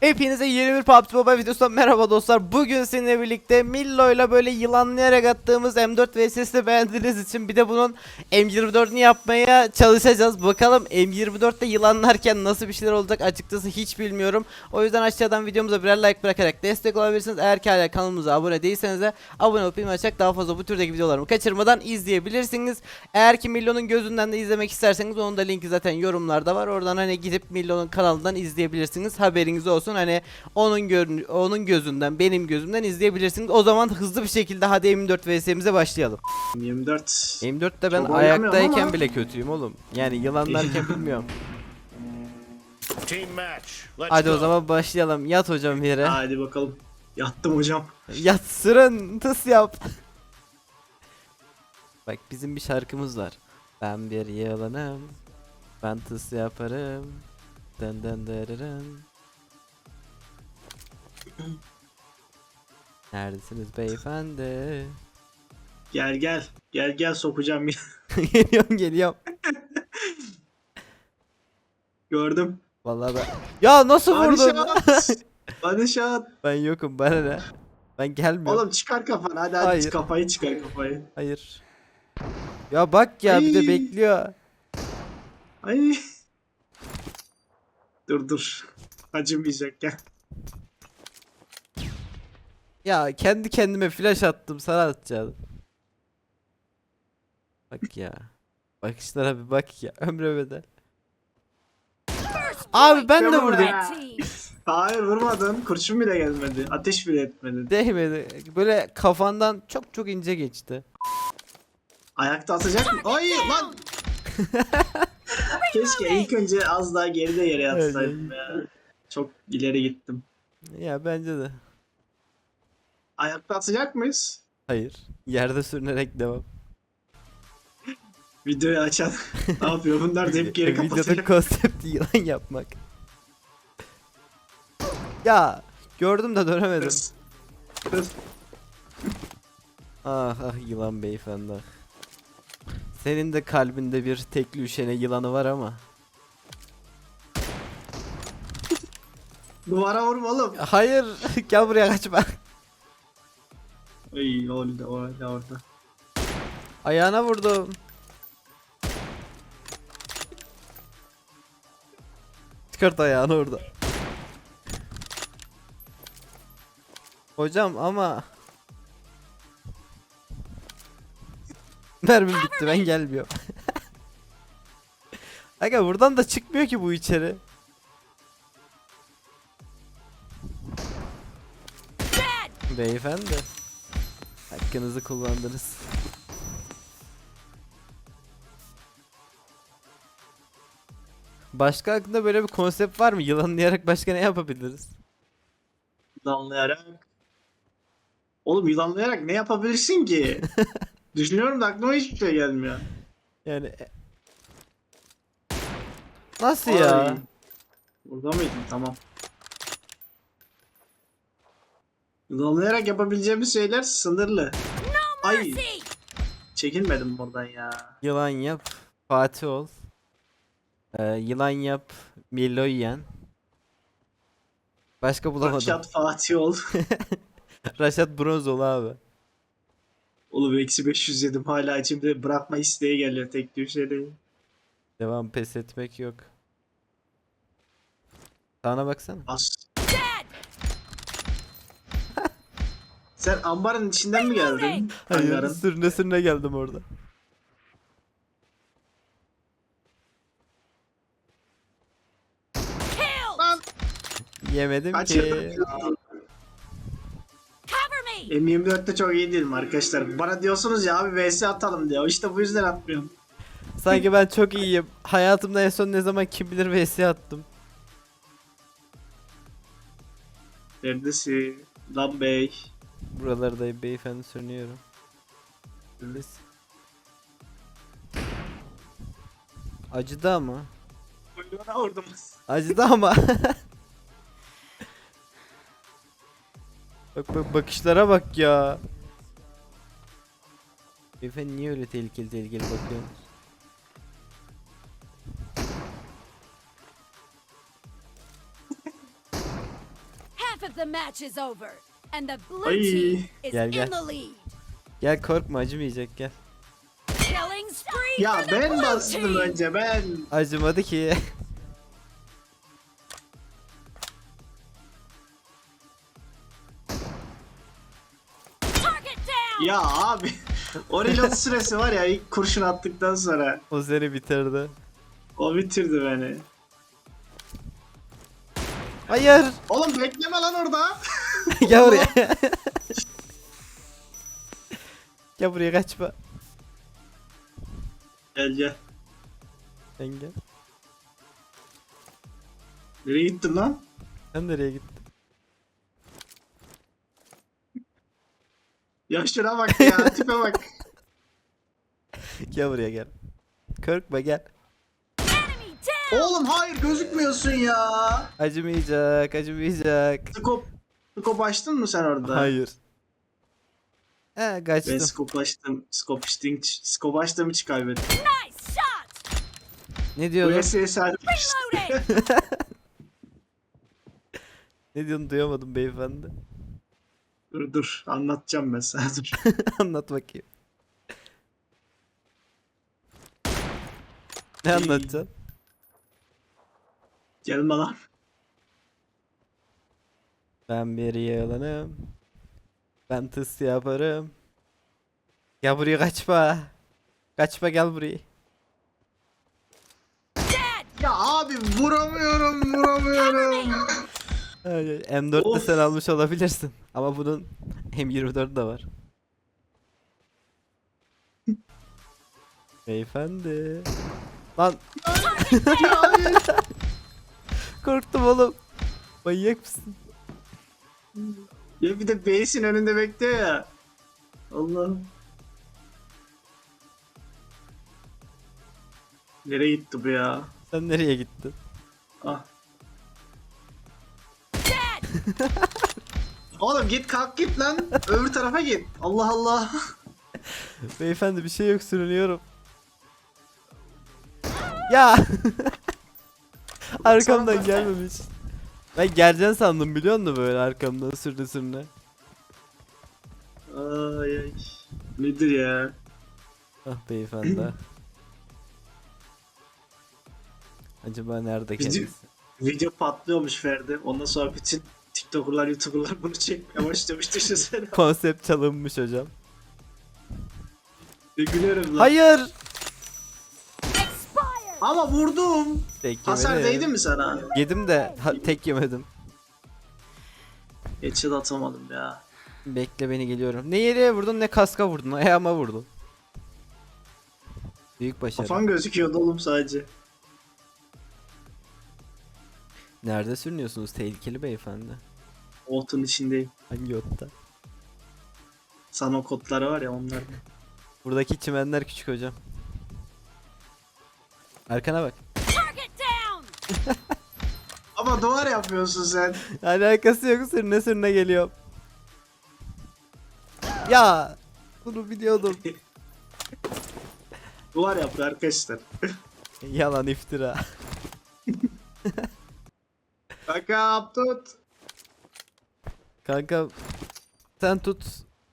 Hepinize yeni bir PUBG Mobile videosundan merhaba dostlar. Bugün sizinle birlikte Millo ile böyle yılanlayarak attığımız M4 VSS'i beğendiğiniz için bir de bunun M24'ünü yapmaya çalışacağız. Bakalım M24'te yılanlarken nasıl bir şeyler olacak açıkçası hiç bilmiyorum. O yüzden aşağıdan videomuza birer like bırakarak destek olabilirsiniz. Eğer ki hala kanalımıza abone değilseniz de abone olup bildirim açarak daha fazla bu türdeki videolarımı kaçırmadan izleyebilirsiniz. Eğer ki Millo'nun gözünden de izlemek isterseniz onun da linki zaten yorumlarda var. Oradan hani gidip Millo'nun kanalından izleyebilirsiniz. Haberiniz olsun. Hani onun onun gözünden, benim gözümden izleyebilirsiniz. O zaman hızlı bir şekilde hadi M4 VS'imize başlayalım. 24. M4'te ben Çok ayaktayken ama- bile kötüyüm oğlum. Yani yılanlarken bilmiyorum. Team match. Let's Hadi go. o zaman başlayalım. Yat hocam yere. Hadi bakalım. Yattım hocam. Yat sırın tıs yap. Bak bizim bir şarkımız var. Ben bir yılanım. Ben tıs yaparım. Dın dın dırırın. Neredesiniz beyefendi? Gel gel. Gel gel sokacağım. geliyorum geliyorum. Gördüm. Vallahi ben. Ya nasıl vurdun? şat. Hadi şat. ben yokum bana ne? Ben gelmiyorum. Oğlum çıkar kafanı. Hadi hadi Hayır. kafayı çıkar kafayı. Hayır. Ya bak ya bir de Ay. bekliyor. Ay. Dur dur. Acımayacak gel. Ya kendi kendime flash attım sana atacağım. Bak ya. Bakışlara bir bak ya. Ömre bedel. Abi ben de vurdum. Hayır vurmadın. Kurşun bile gelmedi. Ateş bile etmedi. Değmedi. Böyle kafandan çok çok ince geçti. Ayakta atacak mı? Ay lan. Keşke ilk önce az daha geride yere yatsaydım ya. Çok ileri gittim. Ya bence de. Ayakta atacak mıyız? Hayır. Yerde sürünerek devam. Videoyu açan ne yapıyor? Bunlar hep geri Videoda kapatıyor. konsepti yılan yapmak. Ya gördüm de dönemedim. Hırs. Hırs. Ah ah yılan beyefendi. Senin de kalbinde bir tekli üşene yılanı var ama. Duvara vurma oğlum. Hayır gel buraya kaçma. Ay orada orada orada. Ayağına vurdum. Çıkart ayağını orada. Hocam ama Mermim bitti ben gelmiyorum. Aga buradan da çıkmıyor ki bu içeri. Beyefendi. Hakkınızı kullandınız. Başka aklında böyle bir konsept var mı? Yılanlayarak başka ne yapabiliriz? Yılanlayarak. Oğlum yılanlayarak ne yapabilirsin ki? Düşünüyorum da aklıma hiçbir şey gelmiyor. Yani e- Nasıl ya? Ay. Burada mıydın? Tamam. Yılanlayarak yapabileceğimiz şeyler sınırlı. Ay. Çekinmedim buradan ya. Yılan yap, Fatih ol. Ee, yılan yap, Milo yiyen. Başka bulamadım. Raşat, Raşat Fatih ol. bronz ol abi. Oğlum eksi 500 yedim hala içimde bırakma isteği geliyor tek düşeri. Devam pes etmek yok. Sana baksana. As. Sen ambarın içinden mi geldin? Hayır, Hangarın. sürüne sürüne geldim orada. Lan Yemedim kaçırdım ki. ya. Cover me! M24'te çok iyi değilim arkadaşlar. Bana diyorsunuz ya abi vs atalım diyor. İşte bu yüzden atmıyorum. Sanki ben çok iyiyim. Hayatımda en son ne zaman kim bilir vs attım. Neredesin? Lan bey. Buralardayım beyefendi sürünüyorum. Neredesin? Acıdı ama. Kuyruğuna vurdum. Acıdı ama. bak bak bakışlara bak ya. Beyefendi niye öyle tehlikeli tehlikeli bakıyorsunuz? Half of the match is over, and the blue Ay. team is Gel, in gel. the lead. Gel korkma acımayacak gel. Killing spree Ya for the ben blue bastım team. önce ben. Acımadı ki. Target down. Ya abi. O reload süresi var ya ilk kurşun attıktan sonra. o seni bitirdi. O bitirdi beni. Hayır. Oğlum bekleme lan orada. gel buraya. gel buraya kaçma. Gel gel. Sen gel. Nereye gittin lan? Sen nereye gittin? Ya şuna bak ya tipe bak. Gel buraya gel. Korkma gel. Oğlum hayır gözükmüyorsun ya. Acımayacak, acımayacak. Skop, skop açtın mı sen orada? Hayır. He Ben kaçtım. skop açtım. Skop açtım. Skop açtım hiç kaybettim. Nice shot. Ne Bu diyordun? SS Reloading. Ne diyordun duyamadım beyefendi. Dur dur anlatacağım ben sana dur. Anlat bakayım. Ne anlatacaksın? Gelme lan. Ben bir yılanım. Ben tıs yaparım. Gel buraya kaçma. Kaçma gel buraya. Ya abi vuramıyorum vuramıyorum. Ay, ay, M4'te Of. sen almış olabilirsin. Ama bunun M24 de var. Beyefendi. Lan ya korktum oğlum. Manyak mısın? Ya bir de base'in önünde bekliyor ya. Allah'ım. Nereye gitti bu ya? Sen nereye gittin? Ah. Oğlum git kalk git lan. Öbür tarafa git. Allah Allah. Beyefendi bir şey yok sürünüyorum. Ya. Arkamdan gelmemiş. Ben geleceğini sandım biliyor musun böyle arkamdan sürüne sürüne. Ay ay. Nedir ya? Ah beyefendi. Acaba nerede Bizim- kendisi? Video patlıyormuş Ferdi. Ondan sonra bütün TikToker'lar, YouTuber'lar bunu çekmeye başlamış düşünsene. Konsept çalınmış hocam. Ne gülerim lan. Hayır. Ama vurdum. Tek Hasar yemedim. değdi mi sana? Yedim de ha- tek yemedim. Headshot atamadım ya. Bekle beni geliyorum. Ne yere vurdun ne kaska vurdun ayağıma vurdun. Büyük başarı. Kafan gözüküyordu oğlum sadece. Nerede sürünüyorsunuz tehlikeli beyefendi? Otun içindeyim. Hangi otta? Sana kodları var ya onlar. Buradaki çimenler küçük hocam. Arkana bak. Target down. Ama duvar yapıyorsun sen. Alakası yok sürüne sürüne geliyorum. Ya bunu biliyordum. Duvar yapıyor arkadaşlar. Yalan iftira. Bak tut. Kanka sen tut.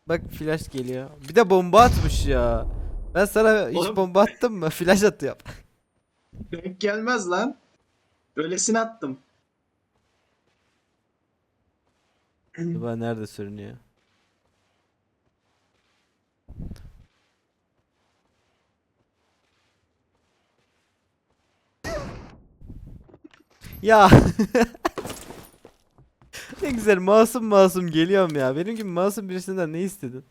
Bak flash geliyor. Bir de bomba atmış ya. Ben sana hiç Oğlum- bomba attım mı? Flash atıyorum. Denk gelmez lan. Öylesine attım. Acaba nerede sürünüyor? Ya. ne güzel masum masum geliyorum ya. Benim gibi masum birisinden ne istedin?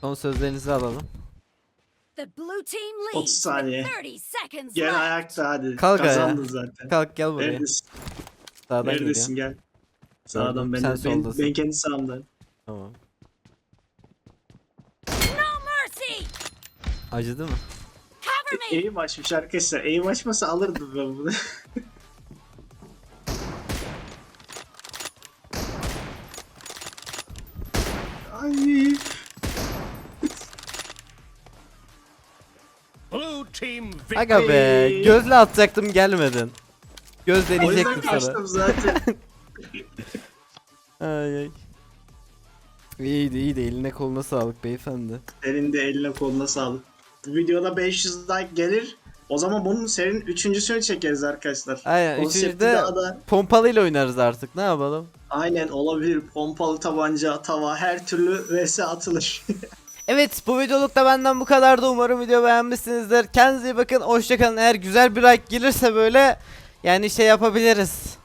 Son sözlerinizi alalım. The blue team 30 leads saniye. with 30 seconds Gel ayakta hadi. Kalk ayağa. Kazandın zaten. Kalk gel buraya. Neredesin? Sağdan Neredesin geliyor. gel. Sağdan ben, Sen ben, soldasın. ben kendi sağımdayım. Tamam. No mercy. Acıdı mı? Me. Eğim açmış arkadaşlar. Eğim açmasa alırdım ben bunu. Aga be gözle atacaktım gelmedin. Göz O yüzden deneyecektim sana. kaçtım zaten. Ay ay. İyiydi iyiydi eline koluna sağlık beyefendi. Senin de eline koluna sağlık. Bu videoda 500 like gelir. O zaman bunun serinin üçüncüsünü çekeriz arkadaşlar. Aynen Konsepti üçüncüde daha da pompalıyla oynarız artık ne yapalım. aynen olabilir. Pompalı tabanca, tava her türlü vs atılır. Evet bu videoluk da benden bu kadardı. Umarım video beğenmişsinizdir. Kendinize iyi bakın. Hoşçakalın. Eğer güzel bir like gelirse böyle yani şey yapabiliriz.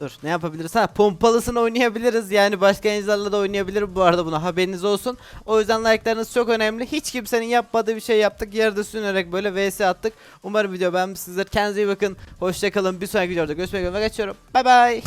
Dur ne yapabiliriz? Ha pompalısını oynayabiliriz. Yani başka yayıncılarla da oynayabilirim. Bu arada buna haberiniz olsun. O yüzden like'larınız çok önemli. Hiç kimsenin yapmadığı bir şey yaptık. Yerde sürünerek böyle vs attık. Umarım video beğenmişsinizdir. Kendinize iyi bakın. Hoşçakalın. Bir sonraki videoda görüşmek üzere. Geçiyorum. Bay bay.